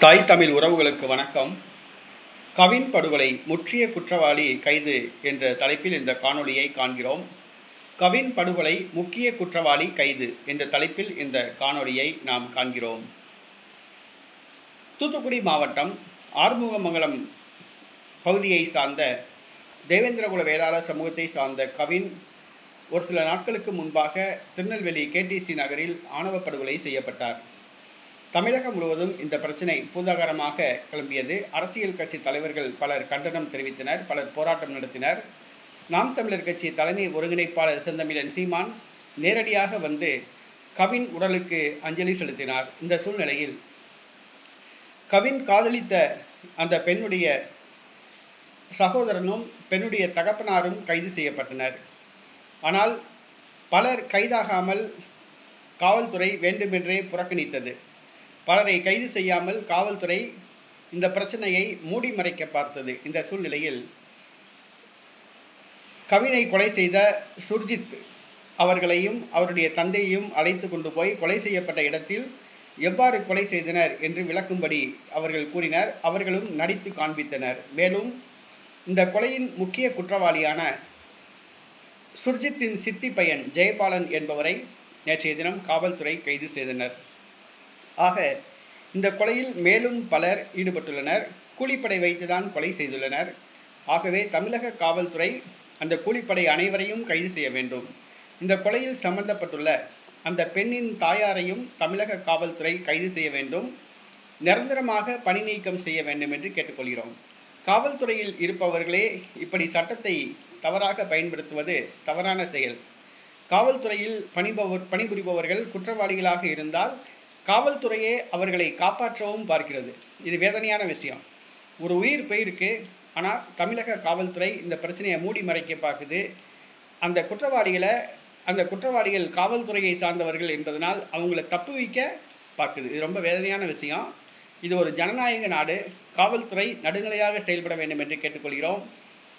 தாய் தமிழ் உறவுகளுக்கு வணக்கம். கவின் படுகொலை முற்றிய குற்றவாளி கைது என்ற தலைப்பில் இந்த காணொளியை காண்கிறோம். கவின் படுகொலை முக்கிய குற்றவாளி கைது என்ற தலைப்பில் இந்த காணொளியை நாம் காண்கிறோம். தூத்துக்குடி மாவட்டம் ஆறுமுகமங்கலம் பகுதியை சார்ந்த தேவேந்திரகுல வேளாளர் சமூகத்தை சார்ந்த கவின் ஒரு சில நாட்களுக்கு முன்பாக திருநெல்வேலி கேடிசி நகரில் ஆணவ படுகொலை செய்யப்பட்டார். தமிழகம் முழுவதும் இந்த பிரச்சனை பூதாகரமாக கிளம்பியது. அரசியல் கட்சி தலைவர்கள் பலர் கண்டனம் தெரிவித்தனர் பலர் போராட்டம் நடத்தினர். நாம் தமிழர் கட்சி தலைமை ஒருங்கிணைப்பாளர் செந்தமிழன் சீமான் நேரடியாக வந்து கவின் உடலுக்கு அஞ்சலி செலுத்தினார். இந்த சூழ்நிலையில் கவின் காதலித்த அந்த பெண்ணுடைய சகோதரனும் பெண்ணுடைய தகப்பனாரும் கைது செய்யப்பட்டனர். ஆனால் பலர் கைதாகாமல் காவல்துறை வேண்டுமென்றே புறக்கணித்தது. பலரை கைது செய்யாமல் காவல்துறை இந்த பிரச்சனையை மூடி மறைக்க பார்த்தது. இந்த சூழ்நிலையில் கவினை கொலை செய்த சுர்ஜித் அவர்களையும் அவருடைய தந்தையையும் அழைத்து கொண்டு போய் கொலை செய்யப்பட்ட இடத்தில் எவ்வாறு கொலை செய்தனர் என்று விளக்கும்படி அவர்கள் கூறினர். அவர்களும் நடித்து காண்பித்தனர். மேலும் இந்த கொலையின் முக்கிய குற்றவாளியான சுர்ஜித்தின் சித்தி பையன் ஜெயபாலன் என்பவரை நேற்றைய தினம் காவல்துறை கைது செய்தனர். ஆக இந்த கொலையில் மேலும் பலர் ஈடுபட்டுள்ளனர். கூலிப்படை வைத்துதான் கொலை செய்துள்ளனர். ஆகவே தமிழக காவல்துறை அந்த கூலிப்படை அனைவரையும் கைது செய்ய வேண்டும். இந்த கொலையில் சம்பந்தப்பட்டுள்ள அந்த பெண்ணின் தாயாரையும் தமிழக காவல்துறை கைது செய்ய வேண்டும். நிரந்தரமாக பணி நீக்கம் செய்ய வேண்டும் என்று கேட்டுக்கொள்கிறோம். காவல்துறையில் இருப்பவர்களே இப்படி சட்டத்தை தவறாக பயன்படுத்துவது தவறான செயல். காவல்துறையில் பணிபவர் பணிபுரிபவர்கள் குற்றவாளிகளாக இருந்தால் காவல்துறையே அவர்களை காப்பாற்றவும் பார்க்கிறது. இது வேதனையான விஷயம். ஒரு உயிர் போயிருக்கு ஆனால் தமிழக காவல்துறை இந்த பிரச்சனையை மூடி மறைக்க பார்க்குது. அந்த குற்றவாளிகளை அந்த குற்றவாளிகள் காவல்துறையை சார்ந்தவர்கள் என்பதனால் அவங்கள தப்பு வைக்க பார்க்குது. இது ரொம்ப வேதனையான விஷயம். இது ஒரு ஜனநாயக நாடு. காவல்துறை நடுநிலையாக செயல்பட வேண்டும் என்று கேட்டுக்கொள்கிறோம்.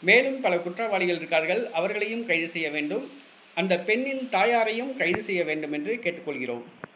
மேலும் பல குற்றவாளிகள் இருக்கார்கள். அவர்களையும் கைது செய்ய வேண்டும். அந்த பெண்ணின் தாயாரையும் கைது செய்ய வேண்டும் என்று கேட்டுக்கொள்கிறோம்.